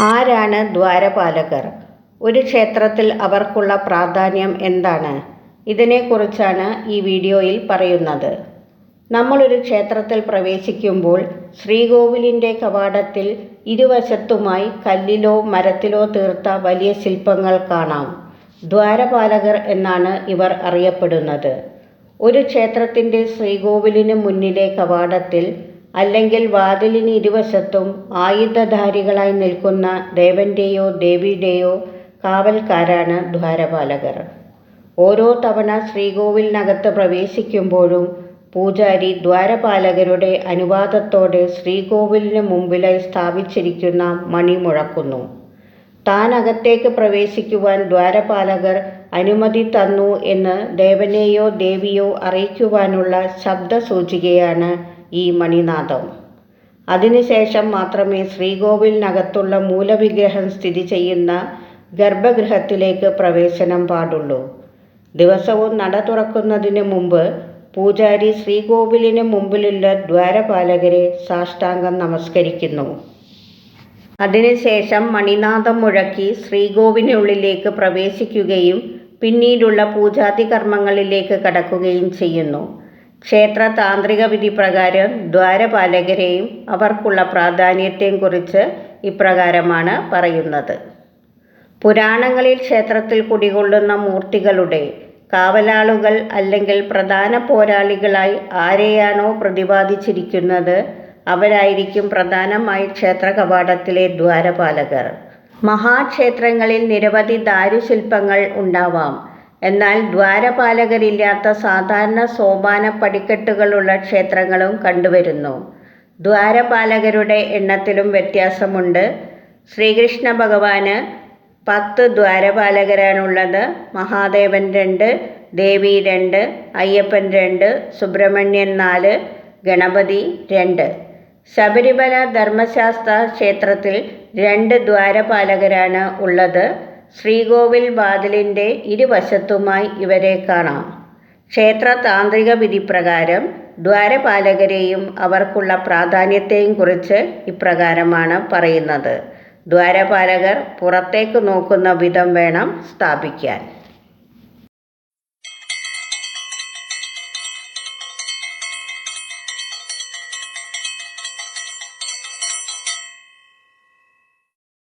ആരാണ് ദ്വാരപാലകർ? ഒരു ക്ഷേത്രത്തിൽ അവർക്കുള്ള പ്രാധാന്യം എന്താണ്? ഇതിനെക്കുറിച്ചാണ് ഈ വീഡിയോയിൽ പറയുന്നത്. നമ്മളൊരു ക്ഷേത്രത്തിൽ പ്രവേശിക്കുമ്പോൾ ശ്രീകോവിലിന്റെ കവാടത്തിൽ ഇരുവശത്തുമായി കല്ലിലോ മരത്തിലോ തീർത്ത വലിയ ശില്പങ്ങൾ കാണാം. ദ്വാരപാലകർ എന്നാണ് ഇവർ അറിയപ്പെടുന്നത്. ഒരു ക്ഷേത്രത്തിന്റെ ശ്രീകോവിലിന് മുന്നിലെ കവാടത്തിൽ അല്ലെങ്കിൽ വാതിലിന് ഇരുവശത്തും ആയുധധാരികളായി നിൽക്കുന്ന ദേവന്റെയോ ദേവിയുടെയോ കാവൽക്കാരാണ് ദ്വാരപാലകർ. ഓരോ തവണ ശ്രീകോവിലിനകത്ത് പ്രവേശിക്കുമ്പോഴും പൂജാരി ദ്വാരപാലകരുടെ അനുവാദത്തോടെ ശ്രീകോവിലിന് മുമ്പിലായി സ്ഥാപിച്ചിരിക്കുന്ന മണി മുഴക്കുന്നു. താൻ അകത്തേക്ക് പ്രവേശിക്കുവാൻ ദ്വാരപാലകർ അനുമതി തന്നു എന്ന് ദേവനെയോ ദേവിയോ അറിയിക്കുവാനുള്ള ശബ്ദസൂചികയാണ് ഈ മണിനാദം അതിനുശേഷം മാത്രമേ ശ്രീകോവിലിനകത്തുള്ള മൂലവിഗ്രഹം സ്ഥിതി ചെയ്യുന്ന ഗർഭഗൃഹത്തിലേക്ക് പ്രവേശനം പാടുള്ളൂ. ദിവസവും നട തുറക്കുന്നതിന് മുമ്പ് പൂജാരി ശ്രീകോവിലിന് മുമ്പിലുള്ള ദ്വാരപാലകരെ സാഷ്ടാംഗം നമസ്കരിക്കുന്നു. അതിനുശേഷം മണിനാഥം മുഴക്കി ശ്രീകോവിലിനുള്ളിലേക്ക് പ്രവേശിക്കുകയും പിന്നീടുള്ള പൂജാതി കർമ്മങ്ങളിലേക്ക് കടക്കുകയും ചെയ്യുന്നു. ക്ഷേത്ര താന്ത്രിക വിധി പ്രകാരം ദ്വാരപാലകരെയും അവർക്കുള്ള പ്രാധാന്യത്തെയും കുറിച്ച് ഇപ്രകാരമാണ് പറയുന്നത്. പുരാണങ്ങളിൽ ക്ഷേത്രത്തിൽ കുടികൊള്ളുന്ന മൂർത്തികളുടെ കാവലാളുകൾ അല്ലെങ്കിൽ പ്രധാന പോരാളികളായി ആരെയാണോ പ്രതിപാദിച്ചിരിക്കുന്നത് അവരായിരിക്കും പ്രധാനമായി ക്ഷേത്ര കവാടത്തിലെ ദ്വാരപാലകർ. മഹാക്ഷേത്രങ്ങളിൽ നിരവധി ദാരുശില്പങ്ങൾ ഉണ്ടാവാം. എന്നാൽ ദ്വാരപാലകരില്ലാത്ത സാധാരണ സോപാന പടിക്കെട്ടുകളുള്ള ക്ഷേത്രങ്ങളും കണ്ടുവരുന്നു. ദ്വാരപാലകരുടെ എണ്ണത്തിലും വ്യത്യാസമുണ്ട്. ശ്രീകൃഷ്ണ ഭഗവാന് പത്ത് ദ്വാരപാലകരാണുള്ളത്. മഹാദേവൻ രണ്ട് ദേവി രണ്ട് അയ്യപ്പൻ രണ്ട് സുബ്രഹ്മണ്യൻ നാല് ഗണപതി രണ്ട്. ശബരിമല ധർമ്മശാസ്ത്ര ക്ഷേത്രത്തിൽ രണ്ട് ദ്വാരപാലകരാണ് ഉള്ളത്. ശ്രീകോവിൽ വാതിലിന്റെ ഇരുവശത്തുമായി ഇവരെ കാണാം. ക്ഷേത്ര താന്ത്രിക വിധിപ്രകാരം ദ്വാരപാലകരെയും അവർക്കുള്ള പ്രാധാന്യത്തെയും കുറിച്ച് ഇപ്രകാരമാണ് പറയുന്നത്. ദ്വാരപാലകർ പുറത്തേക്ക് നോക്കുന്ന വിധം വേണം സ്ഥാപിക്കാൻ.